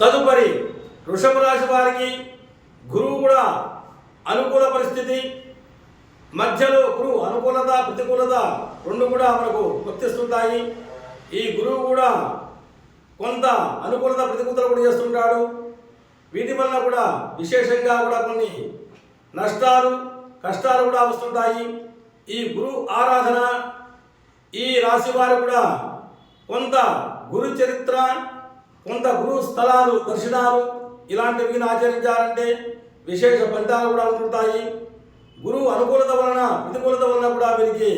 తదుపరి వృషభ రాశి వారికి గురువు కూడా అనుకూల పరిస్థితి మధ్యలో గురువు అనుకూలత ప్రతికూలత రెండు కూడా మనకు వర్తిస్తుంటాయి ఈ గురువు కూడా కొంత అనుకూలత ప్రతికూలత కూడా చేస్తుంటాడు. వీటి వల్ల కూడా విశేషంగా కూడా కొన్ని నష్టాలు కష్టాలు కూడా వస్తుంటాయి. ఈ గురు ఆరాధన ఈ రాశి వారు కూడా కొంత గురు చరిత్ర కొంత గురు స్థలాలు దర్శనాలు ఇలాంటివి ఆచరించాలంటే విశేష ఫలితాలు కూడా ఉంటుంటాయి గురువు అనుకూలత వలన ప్రతికూలత వలన కూడా వీరికి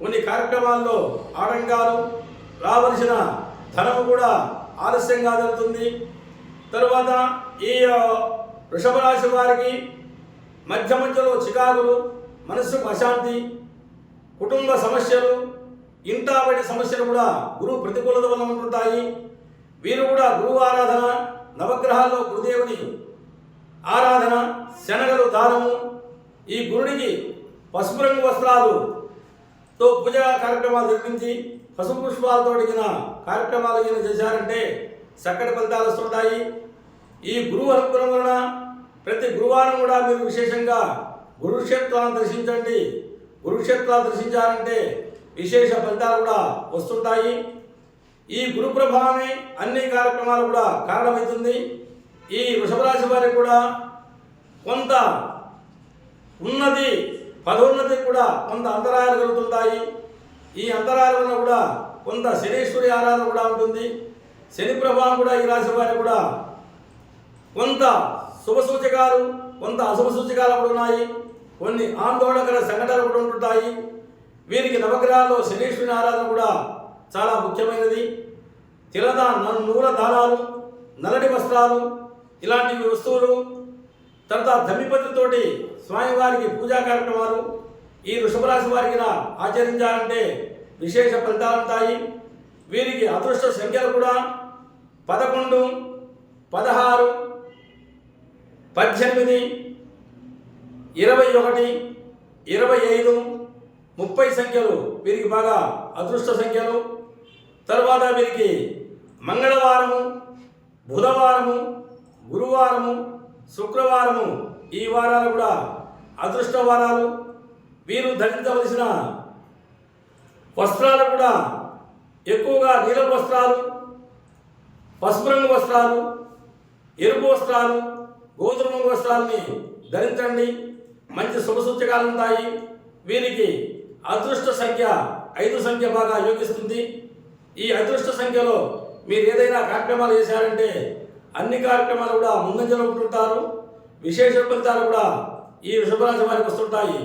కొన్ని కార్యక్రమాల్లో ఆటంకాలు రావలసిన ధనము కూడా ఆలస్యంగా జరుగుతుంది. తరువాత ఈ వృషభ రాశి వారికి మధ్య మధ్యలో చికాకులు మనస్సుకు అశాంతి కుటుంబ సమస్యలు ఇంటాబడి సమస్యలు కూడా గురువు ప్రతికూలత వల్ల ఉంటుంటాయి. వీరు కూడా గురువు ఆరాధన నవగ్రహాల్లో గురుదేవుని ఆరాధన శనగలు దానము ఈ గురుడికి పసుపు రంగు వస్త్రాలుతో పూజా కార్యక్రమాలు జరిపించి పసుపు పుష్పాలతో అడిగిన కార్యక్రమాలు ఈయన చేశారంటే చక్కటి ఫలితాలు వస్తుంటాయి. ఈ గురువు అనుగ్రహం వలన ప్రతి గురువారం కూడా మీరు విశేషంగా గురుక్షేత్రాలను దర్శించండి. గురుక్షేత్రాలు దర్శించారంటే విశేష ఫలితాలు కూడా వస్తుంటాయి. ఈ గురు ప్రభావమే అన్ని కార్యక్రమాలు కూడా కారణమవుతుంది. ఈ వృషభ రాశి వారికి కూడా కొంత ఉన్నది పదోన్నతి కూడా కొంత అంతరాయాలు కలుగుతుంటాయి. ఈ అంతరాయాల వల్ల కూడా కొంత శనీశ్వరి ఆరాధన కూడా ఉంటుంది. శని ప్రభావం కూడా ఈ రాశి వారికి కూడా కొంత శుభ సూచకాలు కొంత అశుభ సూచకాలు కూడా ఉన్నాయి. కొన్ని ఆందోళనకర సంఘటనలు కూడా ఉంటుంటాయి. వీరికి నవగ్రహాల్లో శనీశ్వరుని ఆరాధన కూడా చాలా ముఖ్యమైనది. తిలదా నూల దారాలు నల్లటి వస్త్రాలు ఇలాంటి వస్తువులు. తర్వాత ధమ్మిపతితోటి స్వామివారికి పూజా కార్యక్రమాలు. ఈ వృషభరాశి వారికి ఆచరించాలంటే విశేష ఫలితాలు ఉంటాయి. వీరికి అదృష్ట సంఖ్యలు కూడా పదకొండు పదహారు పద్దెనిమిది ఇరవై ఒకటి ఇరవై ఐదు ముప్పై సంఖ్యలు వీరికి బాగా అదృష్ట సంఖ్యలు. తర్వాత వీరికి మంగళవారము బుధవారము గురువారము శుక్రవారము ఈ వారాలు కూడా అదృష్ట వారాలు. వీరు ధరించవలసిన వస్త్రాలు కూడా ఎక్కువగా నీలం వస్త్రాలు పసుపు రంగు వస్త్రాలు ఎరుపు వస్త్రాలు గోధుమ రంగు వస్త్రాలని ధరించండి. మంచి శుభ సూచకాలు ఉంటాయి. వీరికి అదృష్ట సంఖ్య ఐదు సంఖ్య బాగా యోగిస్తుంది. ఈ అదృష్ట సంఖ్యలో మీరు ఏదైనా కార్యక్రమాలు చేశారంటే అన్ని కార్యక్రమాలు కూడా ముందంజలో ఉంటుంటారు. విశేష ఫలితాలు కూడా ఈ వృషభరాశి వారికి వస్తుంటాయి.